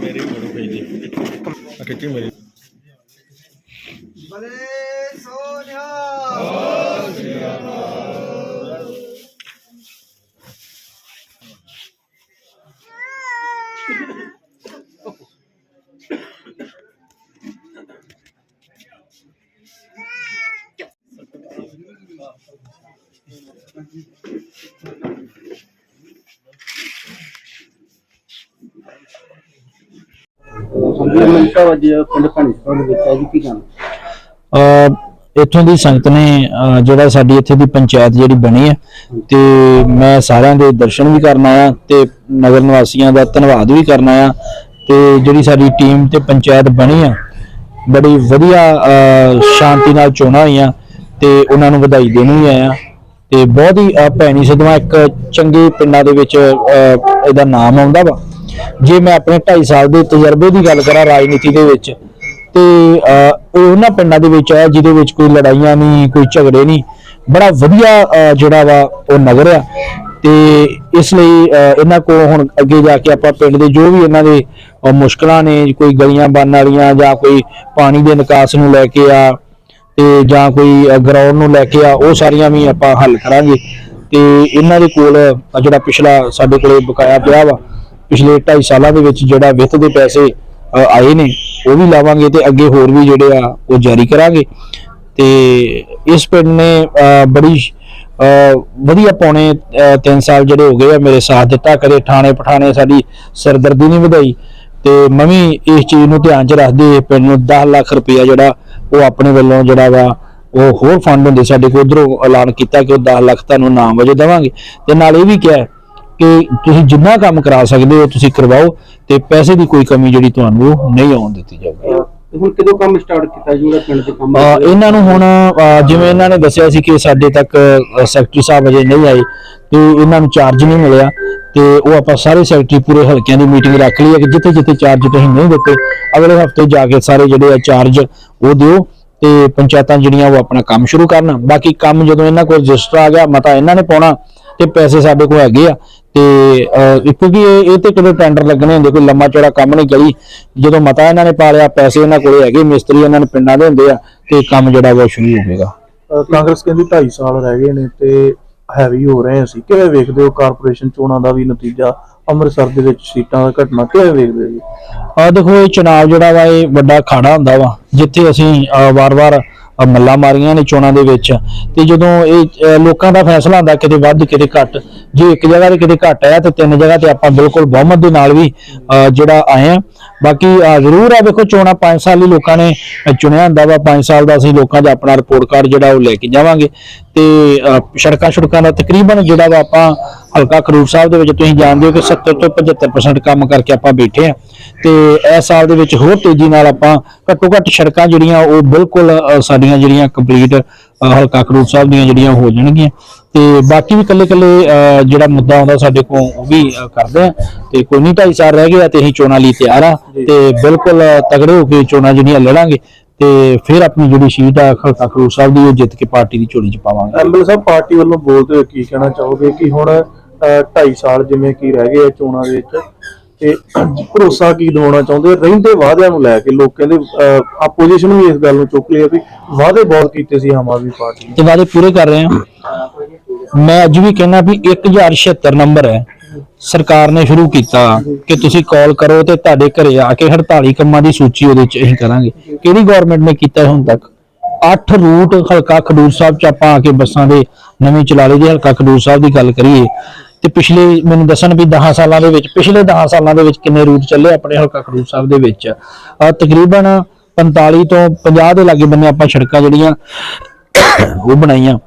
ਮੇਰੀ ਫੋਟੋ ਭੇਜ ਦੀ ਮੇਰੀ। ਬਲੇ ਸੋਨਿਆ। ਸੰਗਤ ਮਿੰਟਾ ਵਜ ਪਿੰਡ ਘਣੀਸਰ ਵਿੱਚ ਹੈ ਜੀ ਕੀ ਕਹਿਣਾ ਇੱਥੋਂ ਦੀ ਸੰਗਤ ਨੇ ਜਿਹੜਾ ਸਾਡੀ ਇੱਥੇ ਦੀ ਪੰਚਾਇਤ ਜਿਹੜੀ ਬਣੀ ਹੈ, ਤੇ ਮੈਂ ਸਾਰਿਆਂ ਦੇ ਦਰਸ਼ਨ ਵੀ ਕਰਨ ਆਇਆ ਤੇ ਨਗਰ ਨਿਵਾਸੀਆਂ ਦਾ ਧੰਨਵਾਦ ਵੀ ਕਰਨ ਆਇਆ ਤੇ ਜਿਹੜੀ ਸਾਡੀ ਟੀਮ ਤੇ ਪੰਚਾਇਤ ਬਣੀ ਆ, ਬੜੀ ਵਧੀਆ, ਅਹ ਸ਼ਾਂਤੀ ਨਾਲ ਚੋਣਾਂ ਹੋਈਆਂ ਤੇ ਉਹਨਾਂ ਨੂੰ ਵਧਾਈ ਦੇਣੀ ਵੀ ਆਇਆ ਤੇ ਬਹੁਤ ਹੀ ਭੈਣੀ ਸਿੱਧਵਾਂ ਇੱਕ ਚੰਗੇ ਪਿੰਡਾਂ ਦੇ ਵਿੱਚ, ਅਹ ਇਹਦਾ ਨਾਮ ਆਉਂਦਾ ਵਾ। ਜੇ ਮੈਂ ਆਪਣੇ 2.5 ਸਾਲ ਦੇ ਤਜਰਬੇ ਦੀ ਗੱਲ ਕਰਾਂ ਰਾਜਨੀਤੀ ਦੇ ਵਿੱਚ ਤੇ ਉਹਨਾਂ ਪਿੰਡਾਂ ਦੇ ਵਿੱਚ ਆ, ਜਿਹਦੇ ਵਿੱਚ ਕੋਈ ਲੜਾਈਆਂ ਨਹੀਂ, ਕੋਈ ਝਗੜੇ ਨਹੀਂ। ਬੜਾ ਵਧੀਆ ਜਿਹੜਾ ਵਾ, ਉਹ ਨਗਰ ਆ। ਤੇ ਇਸ ਲਈ ਇਹਨਾਂ ਕੋ ਹੁਣ ਅੱਗੇ ਜਾ ਕੇ ਆਪਾਂ ਪਿੰਡ ਦੇ ਜੋ ਵੀ ਇਹਨਾਂ ਦੇ ਮੁਸ਼ਕਲਾਂ ਨੇ, ਕੋਈ ਗਲੀਆਂ ਬਣਨ ਵਾਲੀਆਂ ਜਾਂ ਕੋਈ ਪਾਣੀ ਦੇ ਨਿਕਾਸ ਨੂੰ ਲੈ ਕੇ ਆ, ਤੇ ਜਾਂ ਕੋਈ ਗਰਾਊਂਡ ਨੂੰ ਲੈ ਕੇ ਆ, ਉਹ ਸਾਰੀਆਂ ਵੀ ਆਪਾਂ ਹੱਲ ਕਰਾਂਗੇ। ਤੇ ਇਹਨਾਂ ਦੇ ਕੋਲ ਜਿਹੜਾ ਪਿਛਲਾ ਸਾਡੇ ਕੋਲੇ ਬਕਾਇਆ ਪਿਆ ਵਾ, ਪਿਛਲੇ 2.5 ਸਾਲਾਂ ਦੇ ਵਿੱਚ ਜਿਹੜਾ ਵਿੱਤ ਦੇ ਪੈਸੇ ਆਏ ਨੇ ਉਹ ਵੀ ਲਾਵਾਂਗੇ ਤੇ ਅੱਗੇ ਹੋਰ ਵੀ ਜਿਹੜੇ ਆ ਉਹ ਜਾਰੀ ਕਰਾਂਗੇ। ਤੇ ਇਸ ਪਿੰਡ ਨੇ ਅਹ, ਬੜੀ ਅਹ, ਵਧੀਆ ਪੌਣੇ 3 ਸਾਲ ਜਿਹੜੇ ਹੋ ਗਏ ਆ ਮੇਰੇ ਸਾਥ ਦਿੱਤਾ ਕਦੇ ਠਾਣੇ ਪਠਾਣੇ ਸਾਡੀ ਸਰਦਰਦੀ ਨਹੀਂ ਵਧਾਈ। ਤੇ ਮੈਂ ਵੀ ਇਸ ਚੀਜ਼ ਨੂੰ ਧਿਆਨ 'ਚ ਰੱਖਦੇ ਪਿੰਡ ਨੂੰ 10 ਲੱਖ ਰੁਪਇਆ ਜਿਹੜਾ ਉਹ ਆਪਣੇ ਵੱਲੋਂ ਜਿਹੜਾ ਵਾ ਉਹ ਹੋਰ ਫੰਡ ਹੁੰਦੇ ਸਾਡੇ ਕੋਲ ਉਧਰੋਂ ਐਲਾਨ ਕੀਤਾ ਕਿ ਉਹ 10 ਲੱਖ ਤੁਹਾਨੂੰ ਨਾਮ ਵਜੋਂ ਦੇਵਾਂਗੇ। ਤੇ ਨਾਲ ਇਹ ਵੀ ਕਿਹਾ ਕਿ ਤੁਸੀਂ ਜਿੰਨਾ ਕੰਮ ਕਰਾ ਸਕਦੇ ਹੋ ਤੁਸੀਂ ਕਰਵਾਓ ਤੇ ਪੈਸੇ ਦੀ ਕੋਈ ਕਮੀ ਜਿਹੜੀ ਤੁਹਾਨੂੰ ਨਹੀਂ ਆਉਣ ਦਿੱਤੀ ਜਾਊਗੀ। ਹੁਣ ਕਦੋਂ ਕੰਮ ਸਟਾਰਟ ਕੀਤਾ ਜੀ ਜਿਹੜਾ ਪਿੰਡ ਦੇ ਕੰਮ ਇਹਨਾਂ ਨੂੰ ਹੁਣ ਜਿਵੇਂ ਇਹਨਾਂ ਨੇ ਦੱਸਿਆ ਸੀ ਕਿ ਸਾਡੇ ਤੱਕ ਸੈਕਟਰੀ ਸਾਹਿਬ ਅਜੇ ਨਹੀਂ ਆਏ ਤੇ ਇਹਨਾਂ ਨੂੰ ਚਾਰਜ ਨਹੀਂ ਮਿਲਿਆ ਤੇ ਉਹ ਆਪਾਂ ਸਾਰੇ ਸੈਕਟਰੀ ਪੂਰੇ ਹਲਕਿਆਂ ਦੀ ਮੀਟਿੰਗ ਰੱਖ ਲਈ ਹੈ ਕਿ ਜਿੱਥੇ ਜਿੱਥੇ ਚਾਰਜ ਤੁਸੀਂ ਨਹੀਂ ਦਿੱਤੇ ਅਗਲੇ ਹਫ਼ਤੇ ਜਾ ਕੇ ਸਾਰੇ ਜਿਹੜੇ ਆ ਚਾਰਜ ਉਹ ਦਿਓ। ਤੇ ਪੰਚਾਇਤਾਂ ਜਿਹੜੀਆਂ ਉਹ ਆਪਣਾ ਕੰਮ ਸ਼ੁਰੂ ਕਰਨ। ਬਾਕੀ ਕੰਮ ਜਦੋਂ ਇਹਨਾਂ ਕੋਲ ਰਜਿਸਟਰ ਆ ਗਿਆ, ਮਤਾ ਇਹਨਾਂ ਨੇ ਪਾਉਣਾ ਤੇ ਪੈਸੇ ਸਾਡੇ ਕੋਲ ਹੈਗੇ ਆ। ਤੇ ਕਿਉਂਕਿ ਇਹ ਇਹ ਤੇ ਕਦੇ ਟੈਂਡਰ ਲੱਗਣੇ ਹੁੰਦੇ, ਕੋਈ ਲੰਮਾ ਚੌੜਾ ਕੰਮ ਨਹੀਂ ਗਲੀ ਜਦੋਂ ਮਤਾ ਇਹਨਾਂ ਨੇ ਪਾ ਲਿਆ, ਪੈਸੇ ਇਹਨਾਂ ਕੋਲੇ ਹੈਗੇ, ਮਿਸਤਰੀ ਇਹਨਾਂ ਨੇ ਪਿੰਡਾਂ ਦੇ ਹੁੰਦੇ ਆ ਤੇ ਕੰਮ ਜਿਹੜਾ ਵਾ ਉਹ ਸ਼ੁਰੂ ਹੋਵੇਗਾ ਕਾਂਗਰਸ ਕਹਿੰਦੀ 2.5 ਸਾਲ ਰਹਿ ਗਏ ਨੇ ਤੇ ਹੈਵੀ ਹੋ ਰਹੇ ਅਸੀਂ। ਕਿਵੇਂ ਵੇਖਦੇ ਹੋ ਕਾਰਪੋਰੇਸ਼ਨ ਚੋਣਾਂ ਦਾ ਵੀ ਨਤੀਜਾ? ਅੰਮ੍ਰਿਤਸਰ ਦੇ ਵਿੱਚ ਸੀਟਾਂ ਦਾ ਘਟਨਾ ਕਿਵੇਂ ਵੇਖਦੇ ਜੀ? ਆ ਦੇਖੋ ਇਹ ਚੁਣਾਵ ਜਿਹੜਾ ਵਾ ਇਹ ਵੱਡਾ ਖਾੜਾ ਹੁੰਦਾ ਵਾ ਜਿੱਥੇ ਅਸੀਂ ਵਾਰ-ਵਾਰ ਅਹ, ਮਾਰੀਆਂ ਨੇ ਚੋਣਾਂ ਦੇ ਵਿੱਚ। ਤੇ ਜਦੋਂ ਇਹ ਲੋਕਾਂ ਦਾ ਫੈਸਲਾ ਹੁੰਦਾ ਕਿਤੇ ਵੱਧ ਕਿਤੇ ਘੱਟ ਜੇ ਇੱਕ ਜਗ੍ਹਾ ਤੇ ਕਿਤੇ ਘੱਟ ਆਇਆ ਤੇ ਤਿੰਨ ਜਗ੍ਹਾ ਤੇ ਆਪਾਂ ਬਿਲਕੁਲ ਬਹੁਮਤ ਦੇ ਨਾਲ ਵੀ ਜਿਹੜਾ ਆਏ ਆ ਬਾਕੀ ਜ਼ਰੂਰ ਆ ਵੇਖੋ ਚੋਣਾਂ 5 ਸਾਲ ਹੀ ਲੋਕਾਂ ਨੇ ਚੁਣਿਆ ਹੁੰਦਾ ਵਾ। 5 ਸਾਲ ਦਾ ਅਸੀਂ ਲੋਕਾਂ ਦਾ ਆਪਣਾ ਰਿਪੋਰਟ ਕਾਰਡ ਜਿਹੜਾ ਉਹ ਲੈ ਕੇ ਜਾਵਾਂਗੇ। ਤੇ ਸੜਕਾਂ ਸੜਕਾਂ ਦਾ ਤਕਰੀਬਨ ਜਿਹੜਾ ਵਾ ਆਪਾਂ ਹਲਕਾ ਖਡੂਰ ਸਾਹਿਬ ਦੇ ਵਿੱਚ ਤੁਸੀਂ ਜਾਣਦੇ ਹੋ ਕਿ 70 ਤੋਂ 75% ਕੰਮ ਕਰਕੇ ਆਪਾਂ ਬੈਠੇ ਆ ਤੇ ਇਸ ਸਾਲ ਦੇ ਵਿੱਚ ਹੋਰ ਤੇਜ਼ੀ ਨਾਲ ਆਪਾਂ ਘੱਟੋ ਘੱਟ ਸੜਕਾਂ ਜਿਹੜੀਆਂ ਉਹ ਬਿਲਕੁਲ ਸਾਡੀਆਂ ਜਿਹੜੀਆਂ ਕੰਪਲੀਟ ਹਲਕਾ ਖਡੂਰ ਸਾਹਿਬ ਦੀਆਂ ਜਿਹੜੀਆਂ ਹੋ ਜਾਣਗੀਆਂ। ਤੇ ਬਾਕੀ ਵੀ ਕੱਲੇ ਕੱਲੇ ਜਿਹੜਾ ਮੁੱਦਾ ਆਉਂਦਾ ਸਾਡੇ ਕੋਲ ਉਹ ਵੀ ਕਰਦੇ ਆ ਤੇ ਕੋਈ ਨਹੀਂ ਢਾਈ ਸਾਲ ਰਹਿ ਗਏ ਆ ਤੇ ਅਸੀਂ ਚੋਣਾਂ ਲਈ ਤਿਆਰ ਆ ਤੇ ਬਿਲਕੁਲ ਤਗੜੇ ਹੋ ਕੇ ਚੋਣਾਂ ਜਿਹੜੀਆਂ ਲੜਾਂਗੇ ਤੇ ਫਿਰ ਆਪਣੀ ਜਿਹੜੀ ਸੀਟ ਆ ਹਲਕਾ ਖਡੂਰ ਸਾਹਿਬ ਦੀ ਉਹ ਜਿੱਤ ਕੇ ਪਾਰਟੀ ਦੀ ਝੋਲੀ ਚ ਪਾਵਾਂਗੇ। ਐਮਐਲ ਸਾਹਿਬ ਪਾਰਟੀ ਵੱਲੋਂ ਬੋਲਦੇ ਹੋਏ ਕੀ ਕਹਿਣਾ ਚਾਹੋਗੇ ਕਿ ਹੁਣ 2.5 ਸਾਲ ਜਿਵੇਂ ਕੀ ਰਹਿ ਗਏ ਆ ਚੋਣਾਂ ਦੇ ਵਿੱਚ। ਤੇ ਭਰੋਸਾ ਕੀ ਦਿਵਾਉਣਾ ਚਾਹੁੰਦੇ? ਰਹਿੰਦੇ ਵਾਅਦਿਆਂ ਨੂੰ ਲੈ ਕੇ ਲੋਕ ਕਹਿੰਦੇ ਆਪੋਜੀਸ਼ਨ ਵੀ ਇਸ ਗੱਲ ਨੂੰ ਚੁੱਕ ਲਈ ਵੀ ਵਾਅਦੇ ਬਹੁਤ ਕੀਤੇ ਸੀ ਆਮ ਆਦਮੀ ਪਾਰਟੀ ਨੇ। ਤੇ ਵਾਅਦੇ ਪੂਰੇ ਕਰ ਰਹੇ ਹਾਂ। ਮੈਂ ਅੱਜ ਵੀ ਕਹਿੰਦਾ ਵੀ 1076 ਨੰਬਰ ਹੈ। ਸਰਕਾਰ ਨੇ ਸ਼ੁਰੂ ਕੀਤਾ ਕਿ ਤੁਸੀਂ ਕਾਲ ਕਰੋ ਤੇ ਤੁਹਾਡੇ ਘਰੇ ਆ ਕੇ 48 ਕੰਮਾਂ ਦੀ ਸੂਚੀ ਉਹਦੇ ਚ ਅਸੀਂ ਕਰਾਂਗੇ। ਕਿਹੜੀ ਗਵਰਨਮੈਂਟ ਨੇ ਕੀਤਾ ਹੁਣ ਤੱਕ? 8 ਰੂਟ ਹਲਕਾ ਖਡੂਰ ਸਾਹਿਬ ਚ ਆਪਾਂ ਆ ਕੇ ਬੱਸਾਂ ਦੇ ਨਵੀਂ ਚਲਾ ਲਈ ਹਲਕਾ ਖਡੂਰ ਸਾਹਿਬ ਦੀ ਗੱਲ ਕਰੀਏ, ਤੇ ਪਿਛਲੇ ਮੈਨੂੰ ਦੱਸਣ ਵੀ 10 ਸਾਲਾਂ ਦੇ ਵਿੱਚ, ਪਿਛਲੇ 10 ਸਾਲਾਂ ਦੇ ਵਿੱਚ ਕਿੰਨੇ ਰੂਟ ਚੱਲੇ ਆਪਣੇ ਹਲਕਾ ਖਡੂਰ ਸਾਹਿਬ ਦੇ ਵਿੱਚ? ਤਕਰੀਬਨ 45 ਤੋਂ 50 ਦੇ ਲਾਗੇ ਬੰਨੇ ਆਪਾਂ ਸੜਕਾਂ ਜਿਹੜੀਆਂ ਉਹ ਬਣਾਈਆਂ।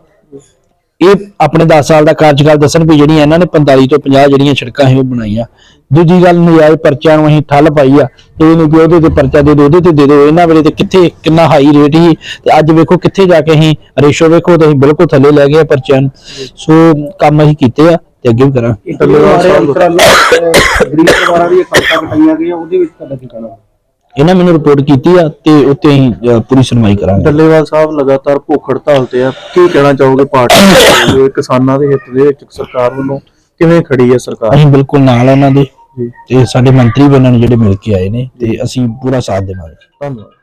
ਇਹ ਆਪਣੇ 10 ਸਾਲ ਦਾ ਕਾਰਜਕਾਲ ਦੱਸਣ ਵੀ ਜਿਹੜੀਆਂ ਇਹਨਾਂ ਨੇ 45 ਤੋਂ 50 ਜਿਹੜੀਆਂ ਸੜਕਾਂ ਸੀ ਉਹ ਬਣਾਈਆਂ। ਦੂਜੀ ਗੱਲ ਨਜਾਇਜ਼ ਪਰਚਿਆਂ ਨੂੰ ਅਸੀਂ ਠੱਲ ਪਾਈ ਆ। ਇਹ ਨਹੀਂ ਕਿ ਉਹਦੇ ਤੇ ਪਰਚਾ ਦੇ ਦਿਓ ਉਹਦੇ ਤੇ ਦੇ ਦਿਓ। ਇਹਨਾਂ ਵੇਲੇ ਤੇ ਕਿੱਥੇ ਕਿੰਨਾ ਹਾਈ ਰੇਟ ਸੀ। ਤੇ ਅੱਜ ਵੇਖੋ ਕਿੱਥੇ ਜਾ ਕੇ ਅਸੀਂ ਰੇਸ਼ੋ ਵੇਖੋ ਤੇ ਅਸੀਂ ਬਿਲਕੁਲ ਥੱਲੇ ਲੈ ਗਏ ਆ ਪਰਚਿਆਂ ਨੂੰ। ਸੋ ਕੰਮ ਅਸੀਂ ਕੀਤੇ ਆ ਤੇ ਅੱਗੇ ਵੀ ਕਰਾਂਗੇ। ਧੰਨਵਾਦ ਸਾਹਿਬ। ਗਰੀਬ ਪਰਿਵਾਰਾਂ ਦੀ ਖਰਚਾ ਕਟਾਈਆਂ ਗਈਆਂ ਉਹਦੇ ਵਿੱਚ ਤੁਹਾਡਾ ਕੀ ਕਹਿਣਾ? ਇਹਨਾਂ ਮੈਨੂੰ ਰਿਪੋਰਟ ਕੀਤੀ ਆ ਤੇ ਉੱਤੇ ਅਸੀਂ ਪੂਰੀ ਸੁਣਵਾਈ ਕਰਾਂਗੇ। ਡੱਲੇਵਾਲ ਸਾਹਿਬ ਲਗਾਤਾਰ ਭੁੱਖ ਹੜਤਾਲ ਤੇ ਆ। ਕੀ ਕਹਿਣਾ ਚਾਹੋਗੇ ਪਾਰਟੀ ਨੂੰ? ਕਿਸਾਨਾਂ ਦੇ ਹਿੱਤ ਦੇ ਵਿੱਚ ਸਰਕਾਰ ਵੱਲੋਂ ਕਿਵੇਂ ਖੜੀ ਹੈ ਸਰਕਾਰ? ਅਸੀਂ ਬਿਲਕੁਲ ਨਾਲ ਆ ਉਹਨਾਂ ਦੇ। ਤੇ ਸਾਡੇ ਮੰਤਰੀ ਵੀ ਉਹਨਾਂ ਨੇ ਜਿਹੜੇ ਮਿਲ ਕੇ ਆਏ ਨੇ ਤੇ ਅਸੀਂ ਪੂਰਾ ਸਾਥ ਦੇਵਾਂਗੇ। ਧੰਨਵਾਦ।